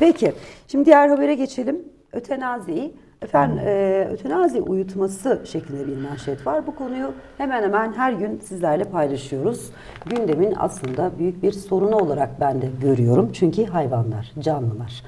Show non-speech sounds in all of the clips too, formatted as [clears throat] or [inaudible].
Peki. Şimdi diğer habere geçelim. Ötenazi. Efendim e, ötenazi uyutması şeklinde bir manşet var. Bu konuyu hemen hemen her gün sizlerle paylaşıyoruz. Gündemin aslında büyük bir sorunu olarak ben de görüyorum. Çünkü hayvanlar, canlılar.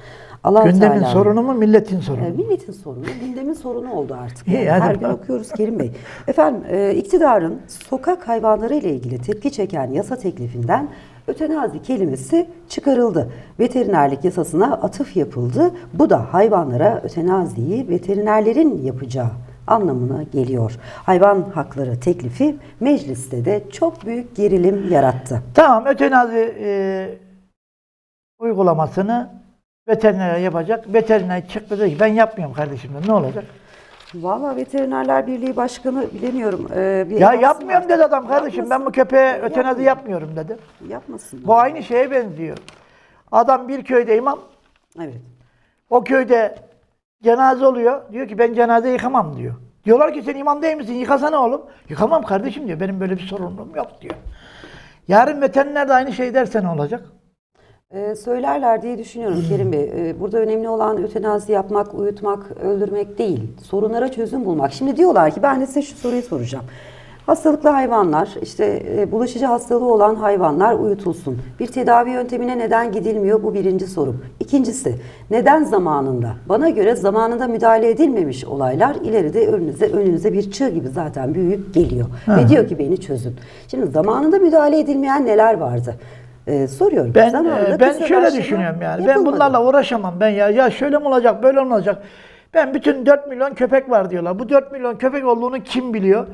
Allah Gündemin sorunu mu milletin sorunu? e, milletin sorunu, gündemin sorunu oldu artık. Yani hadi her gün okuyoruz Kerim Bey. Efendim, e, iktidarın sokak hayvanları ile ilgili tepki çeken yasa teklifinden ötenazi kelimesi çıkarıldı. Veterinerlik yasasına atıf yapıldı. Bu da hayvanlara ötenaziyi veterinerlerin yapacağı anlamına geliyor. Hayvan hakları teklifi mecliste de çok büyük gerilim yarattı. Tamam ötenazi e, uygulamasını veteriner yapacak. Veteriner çıktı dedi ki ben yapmıyorum kardeşim. Ne olacak? Vallahi Veterinerler Birliği Başkanı bilemiyorum. e, bir Ya yapmıyorum dedi adam kardeşim. Ben bu köpeğe Yapmasın. ötenazi yapmıyorum dedi. Yapmasın. Bu aynı şeye benziyor. Adam bir köyde imam, Evet. o köyde cenaze oluyor. Diyor ki ben cenaze yıkamam diyor. Diyorlar ki sen imam değil misin? Yıkasana oğlum. Yıkamam kardeşim diyor. Benim böyle bir sorunum yok diyor. Yarın veteriner de aynı şey derse ne olacak? Ee, söylerler diye düşünüyorum [clears throat] Kerim Bey. Ee, burada önemli olan ötenazi yapmak, uyutmak, öldürmek değil. Sorunlara çözüm bulmak. Şimdi diyorlar ki ben de size şu soruyu soracağım. Hastalıklı hayvanlar, işte e, bulaşıcı hastalığı olan hayvanlar uyutulsun. Bir tedavi yöntemine neden gidilmiyor? Bu birinci sorum. İkincisi, neden zamanında? Bana göre zamanında müdahale edilmemiş olaylar ileride önünüze önünüze bir çığ gibi zaten büyüyüp geliyor. Ve diyor ki beni çözün. Şimdi zamanında müdahale edilmeyen neler vardı? Ee, soruyorum. Ben Zamanında e, ben şöyle düşünüyorum yani. Ben yapılmadı. bunlarla uğraşamam ben ya. Ya şöyle mi olacak, böyle mi olacak? Ben bütün 4 milyon köpek var diyorlar. Bu 4 milyon köpek olduğunu kim biliyor?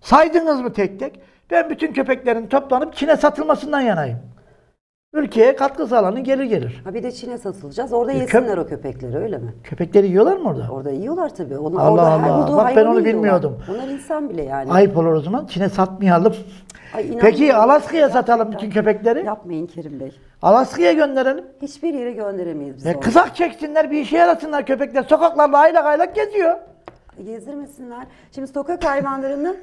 Saydınız mı tek tek? Ben bütün köpeklerin toplanıp Çin'e satılmasından yanayım. Ülkeye katkı sağlanın gelir gelir. Ha bir de Çin'e satılacağız. Orada E, köp- yesinler o köpekleri öyle mi? Köpekleri yiyorlar mı orada? Orada yiyorlar tabii. Onu, Allah orada her Allah. bulduğu Bak ben hayvanı onu yiyorlar. bilmiyordum. Onlar insan bile yani. Ayıp olur o zaman. Çin'e satmayalım. Ay, inanmıyorum. Peki Alaska'ya satalım bütün köpekleri. Yapmayın Kerim Bey. Alaska'ya gönderelim. Hiçbir yere gönderemeyiz biz E, onu. kızak çeksinler, bir işe yarasınlar köpekler. Sokaklarda aylak aylak geziyor. Gezdirmesinler. Şimdi sokak hayvanlarını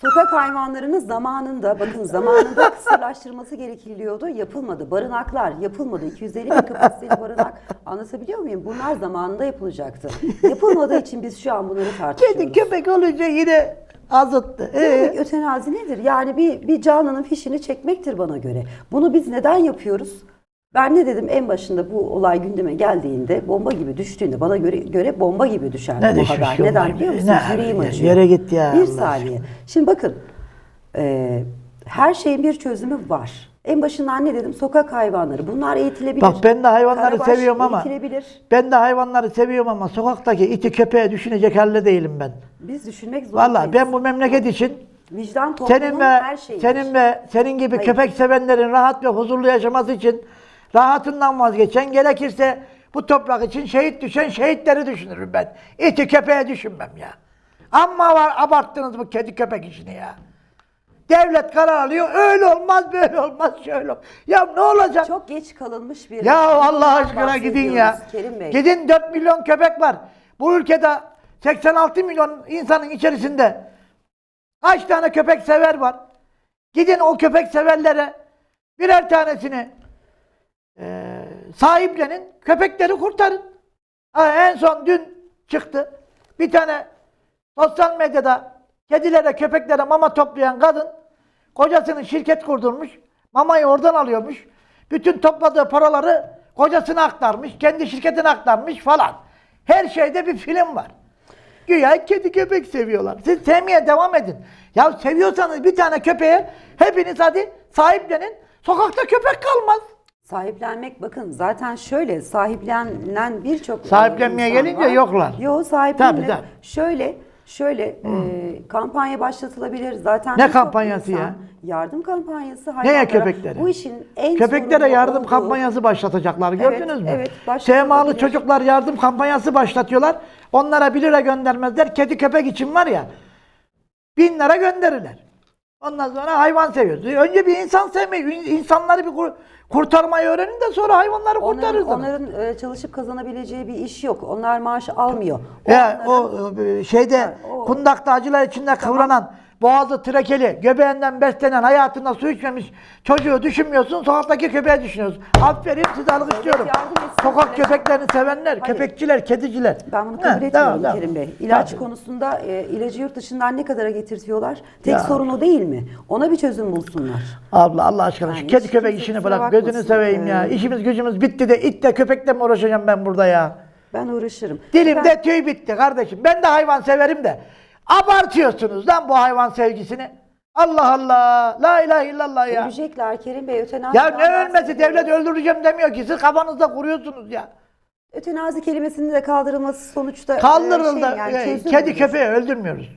Sokak hayvanlarını zamanında, bakın zamanında [laughs] kısırlaştırması gerekiliyordu, yapılmadı. Barınaklar yapılmadı. 250 bin kapasiteli barınak. Anlatabiliyor muyum? Bunlar zamanında yapılacaktı. Yapılmadığı için biz şu an bunları tartışıyoruz. Kedi köpek olunca yine azıttı. Ne Ee, demek ötenazi nedir? Yani bir, bir canlının fişini çekmektir bana göre. Bunu biz neden yapıyoruz? Ben ne dedim en başında bu olay gündeme geldiğinde, bomba gibi düştüğünde bana göre göre bomba gibi düşer Ne bu haber. Neden biliyor musunuz? Ne- Yüreğim acıyor. yere gitti ya Bir Allah saniye. Şimdi bakın, e, her şeyin bir çözümü var. En başından ne dedim? Sokak hayvanları. Bunlar eğitilebilir. Bak ben de hayvanları Karabaş seviyorum ama eğitilebilir. ben de hayvanları seviyorum ama sokaktaki iti köpeği düşünecek halde değilim ben. Biz düşünmek zorundayız. Vallahi ben bu memleket için Vicdan toplumun senin ve her şeyidir. senin ve senin gibi Hayır. köpek sevenlerin rahat ve huzurlu yaşaması için rahatından vazgeçen gerekirse bu toprak için şehit düşen şehitleri düşünürüm ben. İti köpeği düşünmem ya. Amma var abarttınız bu kedi köpek işini ya. Devlet karar alıyor. Öyle olmaz, böyle olmaz, şöyle olmaz. Ya ne olacak? Çok geç kalınmış bir... Ya Allah aşkına gidin ya. Kerim Bey. Gidin 4 milyon köpek var. Bu ülkede 86 milyon insanın içerisinde kaç tane köpek sever var? Gidin o köpek severlere birer tanesini sahiplenin, köpekleri kurtarın. Ha, en son dün çıktı. Bir tane sosyal medyada kedilere, köpeklere mama toplayan kadın kocasının şirket kurdurmuş. Mamayı oradan alıyormuş. Bütün topladığı paraları kocasına aktarmış. Kendi şirketine aktarmış falan. Her şeyde bir film var. Güya kedi köpek seviyorlar. Siz sevmeye devam edin. Ya seviyorsanız bir tane köpeğe hepiniz hadi sahiplenin. Sokakta köpek kalmaz. Sahiplenmek bakın zaten şöyle sahiplenen birçok Sahiplenmeye insan gelince var. yoklar. Yok sahiplenme. Tabii, tabii. Şöyle şöyle e, kampanya başlatılabilir zaten. Ne birçok kampanyası insan- ya? Yardım kampanyası Neye hayvanlara. köpeklere? Bu işin en Köpeklere yardım olduğu- kampanyası başlatacaklar. Gördünüz mü? evet, başlatılabilir. Semalı çocuklar yardım kampanyası başlatıyorlar. Onlara 1 lira göndermezler. Kedi köpek için var ya 1000 lira gönderirler. Ondan sonra hayvan seviyoruz. Önce bir insan sevmeyi, insanları bir kur- kurtarmayı öğrenin de sonra hayvanları Onların, kurtarırsınız. onların e, çalışıp kazanabileceği bir iş yok. Onlar maaş almıyor. Ya onların- o e, şeyde o- kundakta acılar içinde kıvranan boğazı trekeli, göbeğinden beslenen, hayatında su içmemiş çocuğu düşünmüyorsun, sokaktaki köpeği düşünüyorsun. Aferin size alkışlıyorum. Sokak köpeklerini sevenler, Hayır. köpekçiler, kediciler. Ben bunu kabul etmiyorum devam. Kerim Bey. İlaç Tabii. konusunda e, ilacı yurt dışından ne kadara getirtiyorlar? Tek Ya. sorun o değil mi? Ona bir çözüm bulsunlar. Abla Allah aşkına şu Yani kedi hiç köpek işini bırak. bakmasın. Gözünü seveyim ya. Ee, İşimiz gücümüz bitti de itle köpekle mi uğraşacağım ben burada ya? Ben uğraşırım. Dilimde Ben- tüy bitti kardeşim. Ben de hayvan severim de. Abartıyorsunuz lan bu hayvan sevgisini. Allah Allah. La ilahe illallah ya. Ölecekler Kerim Bey. Ötenazi Ya ne ölmesi devlet öldüreceğim demiyor ki. Siz kafanızda kuruyorsunuz ya. Ötenazi kelimesinin de kaldırılması sonuçta e, Kaldırıldı. şey, yani çözüm Kedi köpeği öldürmüyoruz.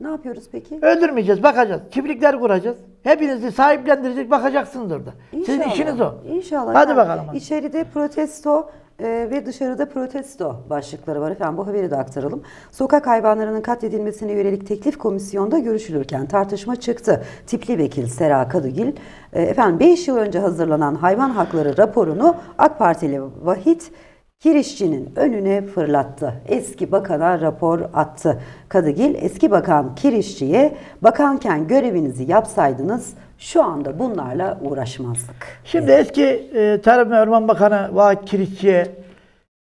Ne yapıyoruz peki? Öldürmeyeceğiz, bakacağız. Çiftlikler kuracağız. Hepinizi sahiplendirecek, bakacaksınız orada. Sizin İnşallah. işiniz o. İnşallah. Hadi Yani bakalım. hadi. İçeride protesto e, ve dışarıda protesto başlıkları var. Efendim bu haberi de aktaralım. Sokak hayvanlarının katledilmesine yönelik teklif komisyonda görüşülürken tartışma çıktı. Tipli vekil Sera Kadıgil, e, efendim 5 yıl önce hazırlanan hayvan hakları raporunu AK Partili Vahit Kirişçi'nin önüne fırlattı. Eski bakana rapor attı. Kadıgil eski bakan Kirişçi'ye bakanken görevinizi yapsaydınız şu anda bunlarla uğraşmazdık. Şimdi eski e, Tarım ve Orman Bakanı Vahit Kirişçi'ye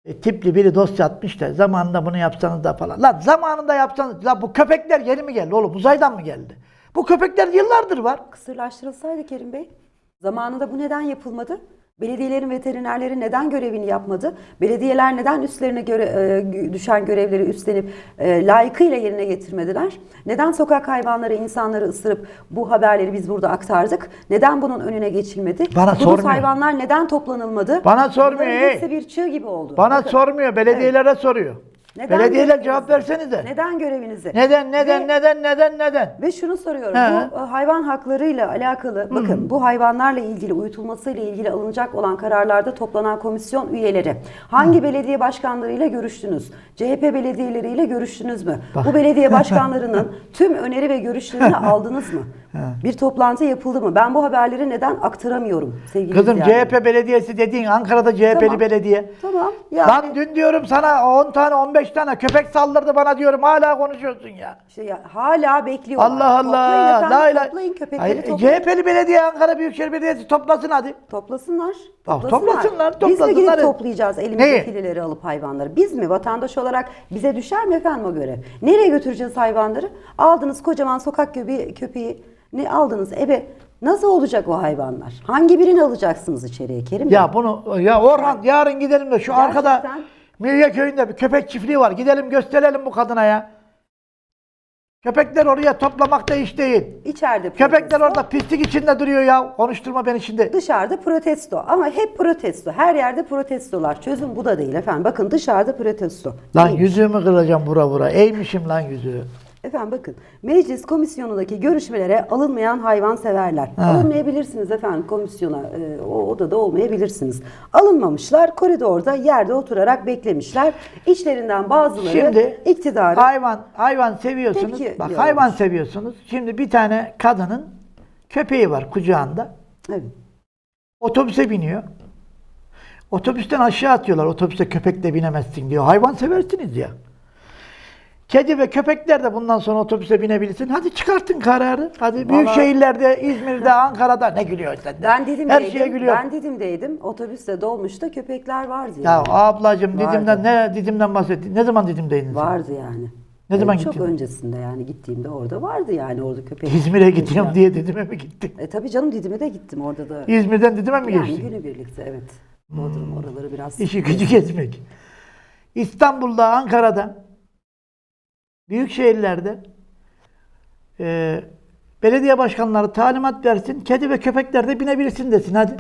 e, tipli biri dosya atmış da zamanında bunu yapsanız da falan. Lan zamanında yapsanız, lan bu köpekler yeni mi geldi oğlum? Uzaydan mı geldi? Bu köpekler yıllardır var. Kısırlaştırılsaydı Kerim Bey. Zamanında bu neden yapılmadı? Belediyelerin veterinerleri neden görevini yapmadı? Belediyeler neden üstlerine göre e, düşen görevleri üstlenip e, layıkıyla yerine getirmediler? Neden sokak hayvanları insanları ısırıp bu haberleri biz burada aktardık? Neden bunun önüne geçilmedi? Bana Kuduz sormuyor. hayvanlar neden toplanılmadı? Bana sormuyor, Bunların hepsi bir çığ gibi oldu. Bana Bakın, sormuyor, belediyelere soruyor. Neden Belediyeler görevinizi- cevap versenize. Neden görevinizi? Neden, neden, Ve- neden, neden, neden? Ve şunu soruyorum. He. Bu e, hayvan haklarıyla alakalı bakın bu hayvanlarla ilgili uyutulmasıyla ilgili alınacak olan kararlarda toplanan komisyon üyeleri hangi belediye başkanlarıyla görüştünüz? CHP belediyeleriyle görüştünüz mü? Bu belediye [laughs] başkanlarının tüm öneri ve görüşlerini aldınız mı? Bir toplantı yapıldı mı? Ben bu haberleri neden aktaramıyorum sevgili Kızım izleyenler? CHP belediyesi dediğin Ankara'da CHP'li Tamam. belediye. Tamam. Yani, Lan dün diyorum sana 10 tane 15 tane köpek saldırdı bana diyorum hala konuşuyorsun ya. işte ya, hala bekliyorlar. Allah Toplayın Allah. efendim, La ilahe- toplayın köpekleri Hayır, toplayın. CHP'li belediye Ankara Büyükşehir Belediyesi toplasın hadi. Toplasınlar. Ah, toplasınlar, Biz mi toplasınlar. gidip toplayacağız Neyi? elimizdekileri alıp hayvanları? Biz mi vatandaş olarak bize düşer mi efendim o görev? Nereye götüreceğiz hayvanları? Aldınız kocaman sokak köpeği, köpeği ne aldınız eve? Nasıl olacak o hayvanlar? Hangi birini alacaksınız içeriye Kerim Bey? Ya bunu ya Orhan yarın gidelim de şu arkada Gerçekten. Köyünde bir köpek çiftliği var. Gidelim gösterelim bu kadına ya. Köpekler oraya toplamakta iş değil. İçeride protesto, Köpekler orada pislik içinde duruyor ya. Konuşturma beni şimdi. Dışarıda protesto ama hep protesto. Her yerde protestolar. Çözüm bu da değil efendim. Bakın dışarıda protesto. Lan yüzüğümü kıracağım bura bura. Eğmişim lan yüzüğü. Efendim bakın meclis komisyonundaki görüşmelere alınmayan hayvan severler. Alınmayabilirsiniz efendim komisyona e, o odada olmayabilirsiniz. Alınmamışlar koridorda yerde oturarak beklemişler. İçlerinden bazıları Şimdi iktidarı hayvan hayvan seviyorsunuz. Tepki Bak diyorlar. hayvan seviyorsunuz. Şimdi bir tane kadının köpeği var kucağında. Evet. Otobüse biniyor. Otobüsten aşağı atıyorlar. Otobüse köpekle binemezsin diyor. Hayvan seversiniz ya. Kedi ve köpekler de bundan sonra otobüse binebilsin. Hadi çıkartın kararı. Hadi büyük Vallahi- şehirlerde, İzmir'de, Ankara'da ne gülüyorsun sen de? Ben dedim Her şeye gülüyor. Ben Didim'deydim. Otobüste dolmuşta köpekler vardı Ya yani. ablacığım Vardı. Didim'den ne Didim'den bahsettin? Ne zaman Didim'deydin sen? Vardı yani. Ne zaman Çok gittin? öncesinde yani gittiğimde orada vardı yani orada köpek. İzmir'e gidiyorum diye Didim'e mi gittin? E tabii canım Didim'e de gittim orada da. İzmir'den Didim'e mi Yani geçtin? günübirlikte evet. Bodrum oraları biraz. İşi gücü gezmek. İstanbul'da, Ankara'da, büyük şehirlerde e, belediye başkanları talimat versin, kedi ve köpekler de binebilirsin desin hadi.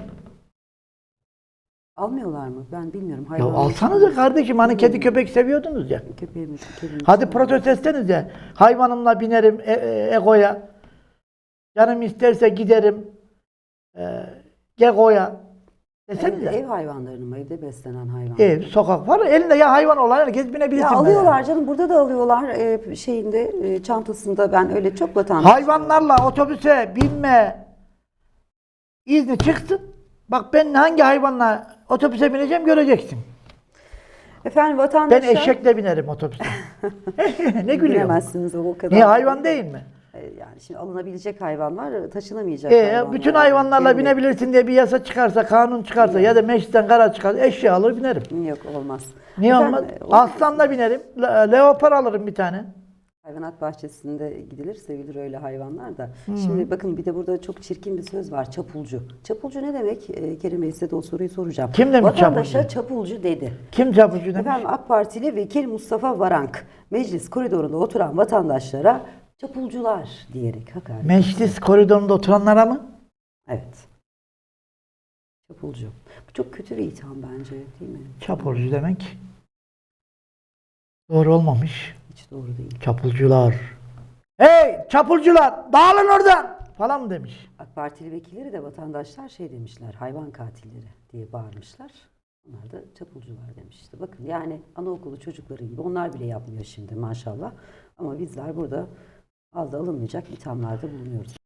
Almıyorlar mı? Ben bilmiyorum. Ya Hayvan alsanıza kardeşim hani kedi köpek seviyordunuz ya. Köpeğimi, kedimi Hadi protesto etseniz ya. Hayvanımla binerim e, e, Ego'ya. Canım isterse giderim e, Gego'ya. Ev, Desenize. ev hayvanlarını mı? Evde beslenen hayvan. Ev, sokak var. Elinde ya hayvan olan herkes binebilirsin. Ya alıyorlar canım. Burada da alıyorlar. E, şeyinde e, çantasında ben öyle çok vatandaş. Hayvanlarla otobüse binme izni çıksın. Bak ben hangi hayvanla otobüse bineceğim göreceksin. Efendim Ben vatandaşlar. eşekle binerim otobüse. [laughs] ne gülüyorsun? Bilemezsiniz o kadar. Niye hayvan değil mi? E, Yani şimdi alınabilecek hayvanlar, taşınamayacak E, hayvanlar. bütün hayvanlarla Kerim Bey, binebilirsin diye bir yasa çıkarsa, kanun çıkarsa ya da meclisten karar çıkarsa eşya alır binerim. Yok olmaz. Niye Efendim, olmaz? e, o- Aslanla binerim. Le- leopar alırım bir tane. Hayvanat bahçesinde gidilir, sevilir öyle hayvanlar da. Hmm. Şimdi bakın bir de burada çok çirkin bir söz var, çapulcu. Çapulcu ne demek? E, Kerim Bey size de o soruyu soracağım. Kim demiş Vatandaşa çapulcu? çapulcu dedi. Kim çapucu demiş? Efendim AK Partili Vekil Mustafa Varank, meclis koridorunda oturan vatandaşlara çapulcular diyerek hakaret. Meclis koridorunda oturanlara mı? evet. Çapulcu. Bu çok kötü bir itham bence değil mi? Çapulcu demek. Doğru olmamış. Hiç doğru değil. Çapulcular. Hey çapulcular dağılın oradan falan mı demiş. AK Partili vekilleri de vatandaşlar şey demişler, hayvan katilleri diye bağırmışlar. Onlar da çapulcular demişti. Bakın yani anaokulu çocukları gibi onlar bile yapmıyor şimdi maşallah. Ama bizler burada aldı alınmayacak ithamlarda bulunuyoruz.